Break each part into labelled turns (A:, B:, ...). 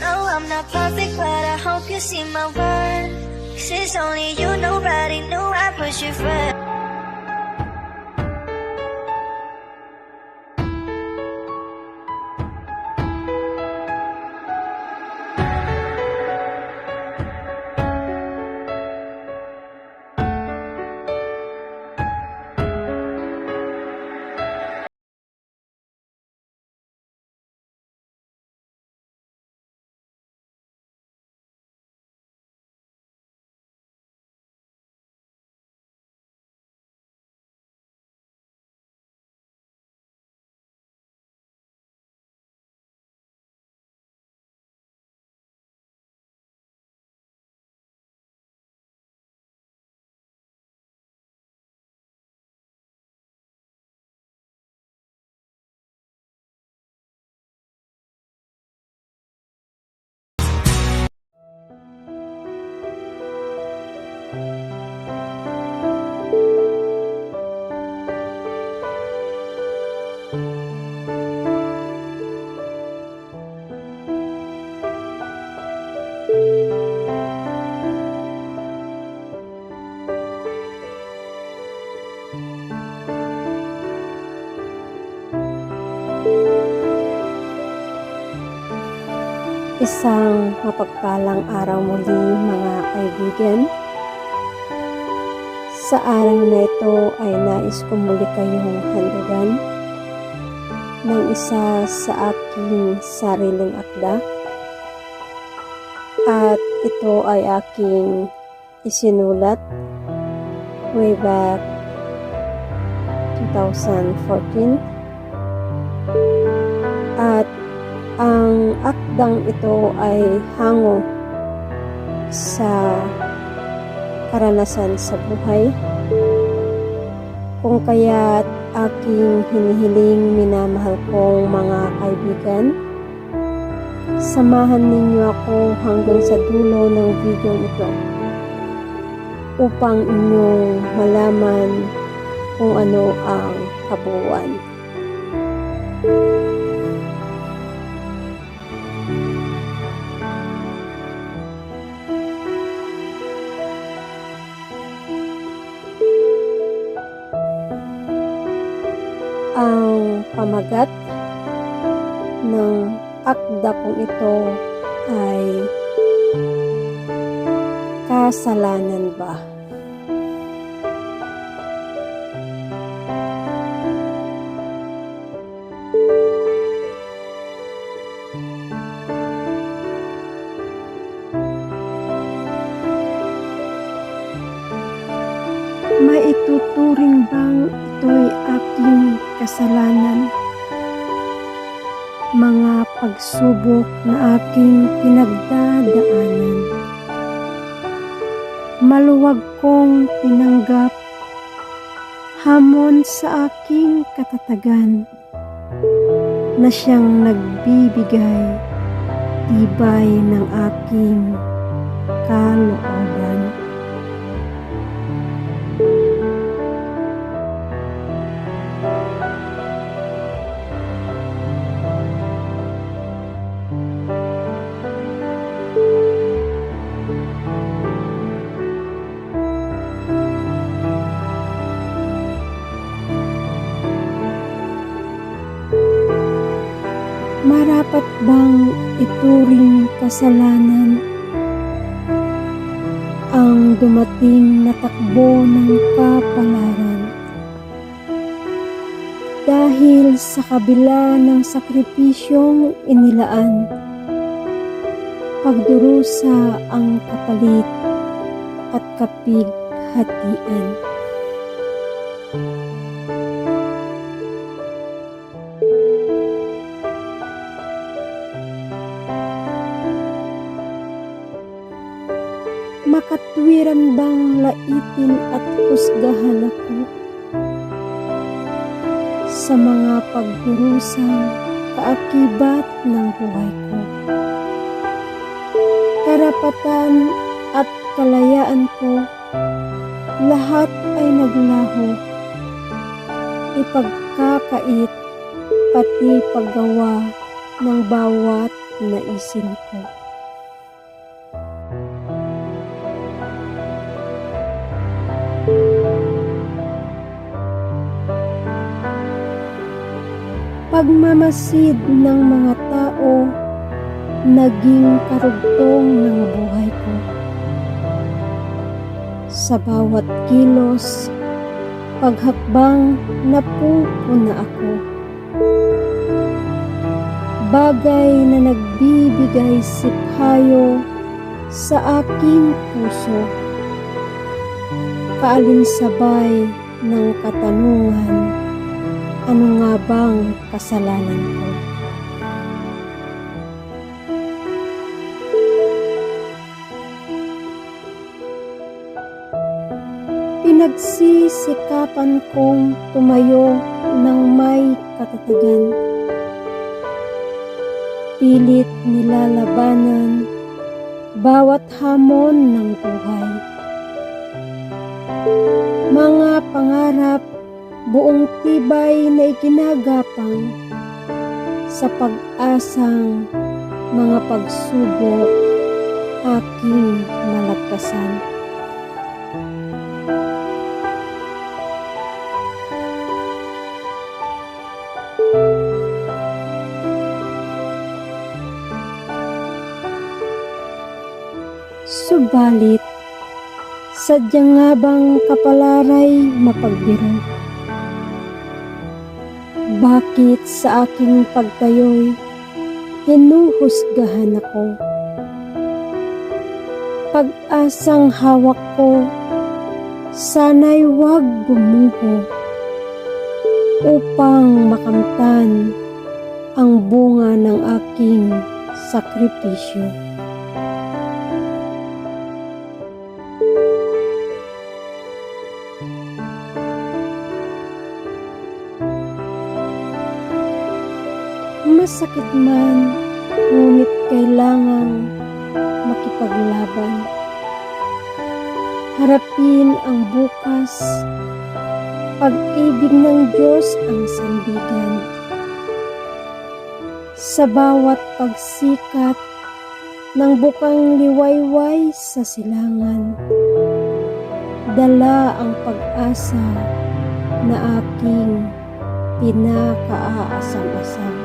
A: No, I'm not perfect, but I hope you see my worth. Since only you, nobody knew I put you first.
B: Isang mapagpalang araw muli mga kaibigan. Sa araw na ito ay nais kong muli kayong handugan ng isa sa aking sariling akda. At ito ay aking isinulat way back 2014. At ang akdang ito ay hango sa karanasan sa buhay. Kung kaya't aking hinihiling minamahal kong mga kaibigan, samahan ninyo ako hanggang sa dulo ng video ito upang inyong malaman kung ano ang kabuuan. Ang pamagat ng akda kong ito ay kasalanan ba? Maituturing bang ito'y aking kasalanan? Mga pagsubok na aking pinagdadaanan. Maluwag kong tinanggap hamon sa aking katatagan na siyang nagbibigay tibay ng aking kalooban. Ituring kasalanan ang dumating na takbo ng kapalaran? Dahil sa kabila ng sakripisyong inilaan, pagdurusa ang kapalit at kapighatian. Makatwiran bang laitin at husgahan ako sa mga pagdurusang kaakibat ng buhay ko. Karapatan at kalayaan ko, lahat ay naglaho. Ipagkakait pati paggawa ng bawat naisin ko. Pagmamasid ng mga tao naging karugtong ng buhay ko. Sa bawat kilos, paghakbang napupuna ako. Bagay na nagbibigay siphayo sa aking puso. Kaalinsabay ng katanungan, ano nga bang kasalanan ko? Pinagsisikapan kong tumayo ng may katatagan. Pilit nilalabanan bawat hamon ng buhay. Mga pangarap buong tibay na ikinagapang sa pag-asang mga pagsubok aking malagpasan. Subalit, sadya nga bang kapalaray mapagbiro? Bakit sa aking pagtayo'y hinuhusgahan ako? Pag-asang hawak ko, sana'y wag gumuho upang makamtan ang bunga ng aking sakripisyo. Masakit man, ngunit kailangang makipaglaban. Harapin ang bukas, pag-ibig ng Diyos ang sandigan. Sa bawat pagsikat ng bukang liwayway sa silangan, dala ang pag-asa na aking pinakaasam-asam.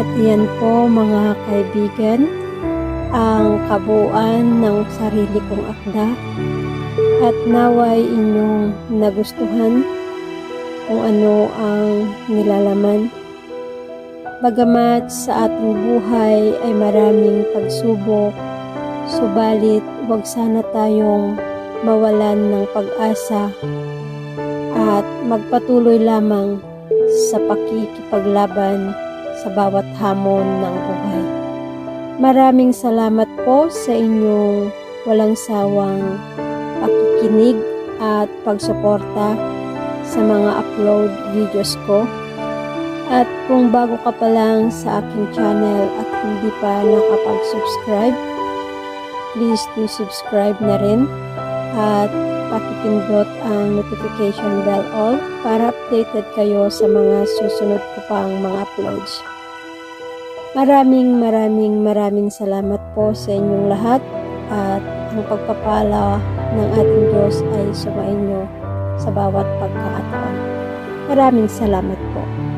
B: At yan po mga kaibigan, ang kabuuan ng sarili kong akda at naway inyong nagustuhan kung ano ang nilalaman. Bagamat sa ating buhay ay maraming pagsubok, subalit huwag sana tayong mawalan ng pag-asa at magpatuloy lamang sa pakikipaglaban sa bawat hamon ng buhay. Maraming salamat po sa inyong walang sawang pakikinig at pagsuporta sa mga upload videos ko. At kung bago ka pa lang sa aking channel at hindi pa nakapag-subscribe, please do subscribe na rin at pakipindot ang notification bell all para updated kayo sa mga susunod ko pang mga uploads. Maraming maraming maraming salamat po sa inyong lahat at ang pagpapala ng ating Diyos ay sumainyo sa bawat pagkakataon. Maraming salamat po.